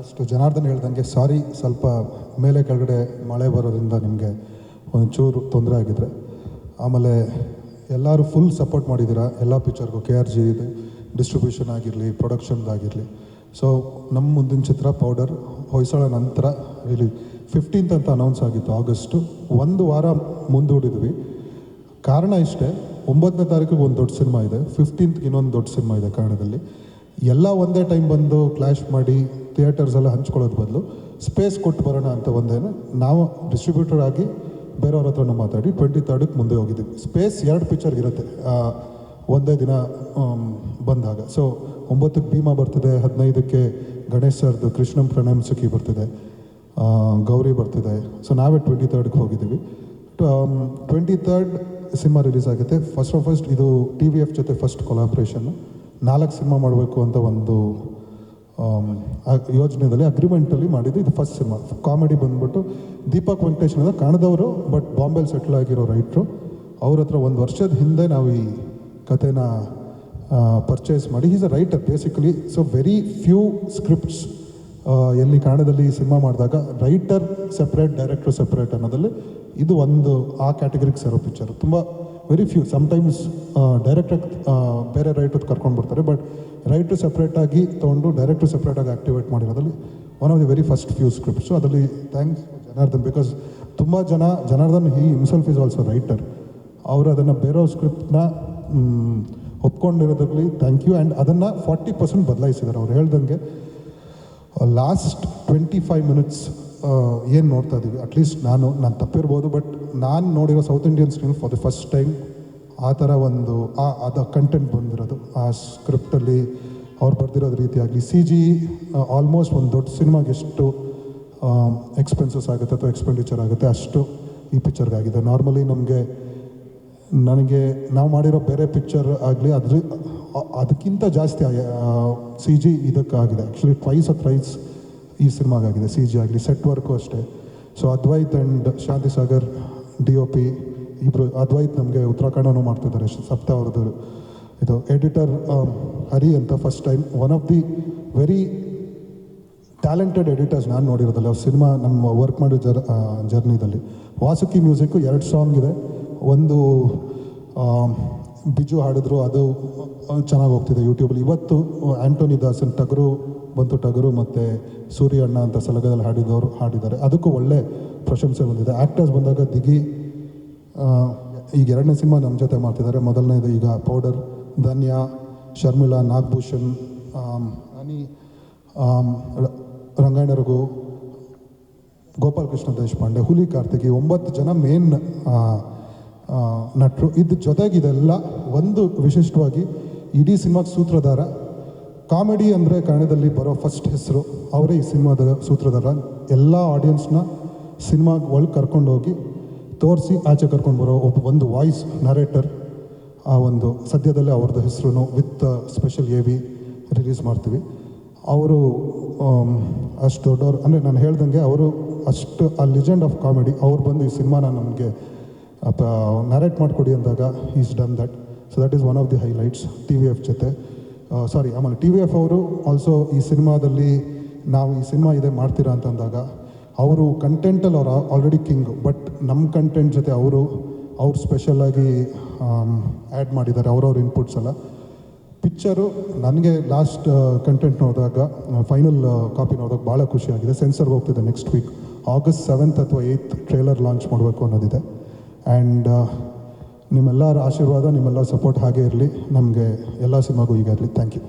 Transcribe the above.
ಅಷ್ಟು ಜನಾರ್ದನ್ ಹೇಳ್ದಂಗೆ, ಸಾರಿ, ಸ್ವಲ್ಪ ಮೇಲೆ ಕೆಳಗಡೆ ಮಳೆ ಬರೋದ್ರಿಂದ ನಿಮಗೆ ಒಂಚೂರು ತೊಂದರೆ ಆಗಿದ್ರೆ. ಆಮೇಲೆ ಎಲ್ಲರೂ ಫುಲ್ ಸಪೋರ್ಟ್ ಮಾಡಿದ್ದೀರಾ, ಎಲ್ಲ ಪಿಕ್ಚರ್ಗೂ ಕೆ ಆರ್ ಜಿ ಇದೆ ಡಿಸ್ಟ್ರಿಬ್ಯೂಷನ್ ಆಗಿರಲಿ ಪ್ರೊಡಕ್ಷನ್ದಾಗಿರಲಿ ಸೊ ನಮ್ಮ ಮುಂದಿನ ಚಿತ್ರ ಪೌಡರ್ ಹೊಯ್ಸಳ ನಂತರ ಇಲ್ಲಿ ಫಿಫ್ಟೀನ್ತ್ ಅಂತ ಅನೌನ್ಸ್ ಆಗಿತ್ತು ಆಗಸ್ಟು ಒಂದು ವಾರ ಮುಂದೂಡಿದ್ವಿ. ಕಾರಣ ಇಷ್ಟೇ ಒಂಬತ್ತನೇ ತಾರೀಕಿಗೆ ಒಂದು ದೊಡ್ಡ ಸಿನಿಮಾ ಇದೆ ಫಿಫ್ಟೀನ್ತ್ಗೆ ಇನ್ನೊಂದು ದೊಡ್ಡ ಸಿನಿಮಾ ಇದೆ ಕನ್ನಡದಲ್ಲಿ. ಎಲ್ಲ ಒಂದೇ ಟೈಮ್ ಬಂದು ಕ್ಲಾಶ್ ಮಾಡಿ ಥಿಯೇಟರ್ಸ್ ಎಲ್ಲ ಹಂಚ್ಕೊಳ್ಳೋದು ಬದಲು ಸ್ಪೇಸ್ ಕೊಟ್ಟು ಬರೋಣ ಅಂತ ಒಂದೇನು ನಾವು ಡಿಸ್ಟ್ರಿಬ್ಯೂಟರ್ ಆಗಿ ಬೇರೆಯವ್ರ ಹತ್ರನೂ ಮಾತಾಡಿ ಟ್ವೆಂಟಿ ತರ್ಡಕ್ಕೆ ಮುಂದೆ ಹೋಗಿದ್ದೀವಿ. ಸ್ಪೇಸ್ ಎರಡು ಪಿಕ್ಚರ್ ಇರುತ್ತೆ ಒಂದೇ ದಿನ ಬಂದಾಗ. ಸೊ ಒಂಬತ್ತಕ್ಕೆ ಭೀಮಾ ಬರ್ತಿದೆ, ಹದಿನೈದಕ್ಕೆ ಗಣೇಶ್ ಸರ್ದು, ಕೃಷ್ಣಂ ಪ್ರಣಯಂ ಸುಖಿ ಬರ್ತಿದೆ ಗೌರಿ ಬರ್ತಿದೆ. ಸೊ ನಾವೇ ಟ್ವೆಂಟಿ ತರ್ಡ್ಗೆ ಹೋಗಿದ್ದೀವಿ. ಟ್ವೆಂಟಿ ತರ್ಡ್ ಸಿನಿಮಾ ರಿಲೀಸ್ ಆಗುತ್ತೆ. ಫಸ್ಟ್ ಆಫ್ ಫಸ್ಟ್ ಇದು ಟಿ ವಿ ಎಫ್ ಜೊತೆ ಫಸ್ಟ್ ಕೊಲಾಬ್ರೇಷನ್ ನಾಲ್ಕು ಸಿನಿಮಾ ಮಾಡಬೇಕು ಅಂತ ಒಂದು ಯೋಜನೆಯಲ್ಲಿ ಅಗ್ರಿಮೆಂಟಲ್ಲಿ ಮಾಡಿದ್ದು ಇದು ಫಸ್ಟ್ ಸಿನಿಮಾ. ಕಾಮಿಡಿ ಬಂದ್ಬಿಟ್ಟು ದೀಪಕ್ ವೆಂಕಟೇಶ್ ಅಂತ ಕಾಣದವರು ಬಟ್ ಬಾಂಬೆಲಿ ಸೆಟ್ಲ್ ಆಗಿರೋ ರೈಟ್ರು ಅವ್ರ ಹತ್ರ ಒಂದು ವರ್ಷದ ಹಿಂದೆ ನಾವು ಈ ಕಥೆನ ಪರ್ಚೇಸ್ ಮಾಡಿ is a writer basically so very few scripts ಎಲ್ಲಿ ಕಾಣದಲ್ಲಿ ಸಿನಿಮಾ ಮಾಡಿದಾಗ ರೈಟರ್ ಸೆಪ್ರೇಟ್ ಡೈರೆಕ್ಟರ್ ಸೆಪ್ರೇಟ್ ಅನ್ನೋದಲ್ಲಿ ಇದು ಒಂದು ಆ ಕ್ಯಾಟಗರಿಗೆ ಸೇರೋ ಪಿಕ್ಚರ್ ತುಂಬ ವೆರಿ ಫ್ಯೂ ಸಮ್ಟೈಮ್ಸ್ ಡೈರೆಕ್ಟಾಗಿ ಬೇರೆ ರೈಟರ್ ಕರ್ಕೊಂಡು ಬರ್ತಾರೆ. ಬಟ್ ರೈಟರ್ ಸಪ್ರೇಟಾಗಿ ತೊಗೊಂಡು ಡೈರೆಕ್ಟ್ರು ಸಪ್ರೇಟಾಗಿ activate ಮಾಡಿರೋದ್ರಲ್ಲಿ one of the very first few scripts ಅದರಲ್ಲಿ ಥ್ಯಾಂಕ್ಸ್ ಜನಾರ್ದನ್ ಬಿಕಾಸ್ ತುಂಬ ಜನ, Janardhan he himself is also writer ಅವರು ಅದನ್ನು ಬೇರೆ ಸ್ಕ್ರಿಪ್ಟ್ನ ಒಪ್ಕೊಂಡಿರೋದ್ರಲ್ಲಿ ಥ್ಯಾಂಕ್ ಯು ಆ್ಯಂಡ್ ಅದನ್ನು ಫಾರ್ಟಿ ಪರ್ಸೆಂಟ್ ಬದಲಾಯಿಸಿದ್ದಾರೆ ಅವ್ರು ಹೇಳ್ದಂಗೆ ಲಾಸ್ಟ್ ಟ್ವೆಂಟಿ ಫೈವ್ ಮಿನಿಟ್ಸ್ ಏನು ನೋಡ್ತಾ ಇದ್ದೀವಿ ಅಟ್ಲೀಸ್ಟ್ ನಾನು ನಾನು ತಪ್ಪಿರ್ಬೋದು ಬಟ್ ನಾನು ನೋಡಿರೋ south Indian screen for the first time ಆ ಥರ ಒಂದು, ಆ, ಅದ ಕಂಟೆಂಟ್ ಬಂದಿರೋದು. ಆ ಸ್ಕ್ರಿಪ್ಟಲ್ಲಿ ಅವ್ರು ಬರ್ದಿರೋದು ರೀತಿಯಾಗಲಿ ಸಿ ಜಿ ಆಲ್ಮೋಸ್ಟ್ ಒಂದು ದೊಡ್ಡ ಸಿನಿಮಾಗೆ ಎಷ್ಟು ಎಕ್ಸ್ಪೆನ್ಸಸ್ ಆಗುತ್ತೆ ಅಥವಾ ಎಕ್ಸ್ಪೆಂಡಿಚರ್ ಆಗುತ್ತೆ ಅಷ್ಟು ಈ ಪಿಕ್ಚರ್ಗಾಗಿದೆ ನಾರ್ಮಲಿ ನಮಗೆ, ನನಗೆ, ನಾವು ಮಾಡಿರೋ ಬೇರೆ ಪಿಕ್ಚರ್ ಆಗಲಿ, ಅದ್ರ ಅದಕ್ಕಿಂತ ಜಾಸ್ತಿ ಸಿ ಜಿ ಇದಕ್ಕಾಗಿದೆ. ಆ್ಯಕ್ಚುಲಿ ಟ್ವೈಸ್ ಆರ್ ಥ್ರೈಸ್ ಈ ಸಿನಿಮಾಗಾಗಿದೆ ಸಿ ಜಿ ಆಗಲಿ. ಸೆಟ್ ವರ್ಕು ಅಷ್ಟೇ. So Advait and Shanti Sagar D O P ಇಬ್ಬರು ಅದ್ವೈತ್ ನಮಗೆ ಉತ್ತರಾಖಂಡನೂ ಮಾಡ್ತಿದ್ದಾರೆ ಸಪ್ತ ಅವ್ರದ್ದು ಇದು ಎಡಿಟರ್ ಹರಿ ಅಂತ first time one of the very talented editors ನಾನು ನೋಡಿರೋದಲ್ಲ ಸಿನಿಮಾ ನಮ್ಮ ವರ್ಕ್ ಮಾಡೋ ಜರ್ ಜರ್ನಿದಲ್ಲಿ. ವಾಸುಕಿ ಮ್ಯೂಸಿಕ್ಕು ಎರಡು ಸಾಂಗ್ ಇದೆ. ಒಂದು ಆ, ಬಿಜು ಹಾಡಿದ್ರು ಅದು ಚೆನ್ನಾಗಿ ಹೋಗ್ತಿದೆ ಯೂಟ್ಯೂಬಲ್ಲಿ ಇವತ್ತು ಆ್ಯಂಟೋನಿ ದಾಸನ್ ಟಗರು ಬಂತು ಟಗರು ಮತ್ತು ಸೂರ್ಯ ಅಣ್ಣ ಅಂತ ಸಲಗದಲ್ಲಿ ಹಾಡಿದವರು, ಹಾಡಿದ್ದಾರೆ. ಅದಕ್ಕೂ ಒಳ್ಳೆ ಪ್ರಶಂಸೆ ಬಂದಿದೆ. ಆ್ಯಕ್ಟರ್ಸ್ ಬಂದಾಗ ದಿಗಿ ಈಗ ಎರಡನೇ ಸಿನಿಮಾ ನಮ್ಮ ಜೊತೆ ಮಾಡ್ತಿದ್ದಾರೆ. ಮೊದಲನೇದು ಈಗ ಪೌಡರ್, ಧನ್ಯಾ, ಶರ್ಮಿಳಾ, ನಾಗಭೂಷಣ್ ಅನಿ ರಂಗಾಯಣ ರಘು ಗೋಪಾಲ್ ಕೃಷ್ಣ ದೇಶಪಾಂಡೆ, ಹುಲಿ ಕಾರ್ತಿಕಿ, ಒಂಬತ್ತು ಜನ ಮೇನ್ ನಟರು. ಇದ್ರ ಜೊತೆಗೆ ಇದೆಲ್ಲ ಒಂದು ವಿಶಿಷ್ಟವಾಗಿ ಇಡೀ ಸಿನಿಮಾಗೆ ಸೂತ್ರಧಾರ ಕಾಮಿಡಿ ಅಂದರೆ ಕನ್ನಡದಲ್ಲಿ ಬರೋ ಫಸ್ಟ್ ಹೆಸರು. ಅವರೇ ಈ ಸಿನಿಮಾದ ಸೂತ್ರಧಾರ. ಎಲ್ಲ ಆಡಿಯನ್ಸ್ನ ಸಿನಿಮಾ ಒಳಗೆ ಕರ್ಕೊಂಡೋಗಿ ತೋರಿಸಿ ಆಚೆ ಕರ್ಕೊಂಡು ಬರೋ ಒಬ್ಬ ಒಂದು ವಾಯ್ಸ್ ನರೇಟರ್ ಆ ಒಂದು ಸದ್ಯದಲ್ಲೇ ಅವ್ರದ್ದು ಹೆಸರು with special A V release ಮಾಡ್ತೀವಿ. ಅವರು ಅಷ್ಟು ದೊಡ್ಡವರು ಅಂದರೆ ನಾನು ಹೇಳ್ದಂಗೆ ಅವರು ಅಷ್ಟು ಆ ಲಿಜೆಂಡ್ ಆಫ್ ಕಾಮಿಡಿ ಅವ್ರು ಬಂದು ಈ ಸಿನಿಮಾನ ನಮಗೆ ನರೇಟ್ ಮಾಡಿಕೊಡಿ ಅಂದಾಗ is done that so that is one of the highlights T V F ಜೊತೆ. ಸಾರಿ ಆಮೇಲೆ ಟಿ ವಿ ಎಫ್ ಅವರು ಆಲ್ಸೋ ಈ ಸಿನಿಮಾದಲ್ಲಿ ನಾವು ಈ ಸಿನಿಮಾ ಇದೆ ಮಾಡ್ತೀರಾ ಅಂತಂದಾಗ ಅವರು ಕಂಟೆಂಟಲ್ಲಿ ಅವರು ಆಲ್ರೆಡಿ ಕಿಂಗ್ ಬಟ್ ನಮ್ಮ ಕಂಟೆಂಟ್ ಜೊತೆ ಅವರು, ಅವ್ರು ಸ್ಪೆಷಲಾಗಿ ಆ್ಯಡ್ ಮಾಡಿದ್ದಾರೆ ಅವ್ರವ್ರ ಇನ್ಪುಟ್ಸ್ ಎಲ್ಲ. ಪಿಕ್ಚರು ನನಗೆ ಲಾಸ್ಟ್ ಕಂಟೆಂಟ್ ನೋಡಿದಾಗ ಫೈನಲ್ ಕಾಪಿ ನೋಡೋಕೆ ಭಾಳ ಖುಷಿಯಾಗಿದೆ ಸೆನ್ಸರ್ಗೆ ಹೋಗ್ತಿದೆ ನೆಕ್ಸ್ಟ್ ವೀಕ್ ಆಗಸ್ಟ್ ಸೆವೆಂತ್ ಅಥವಾ ಏಯ್ತ್ ಟ್ರೇಲರ್ ಲಾಂಚ್ ಮಾಡಬೇಕು ಅನ್ನೋದಿದೆ. ಆ್ಯಂಡ್ ನಿಮ್ಮೆಲ್ಲರ ಆಶೀರ್ವಾದ ನಿಮ್ಮೆಲ್ಲರ ಸಪೋರ್ಟ್ ಹಾಗೆ ಇರಲಿ. ನಮಗೆ ಎಲ್ಲ ಸಿನಿಮಾಗೂ ಈಗ ಇರಲಿ. Thank you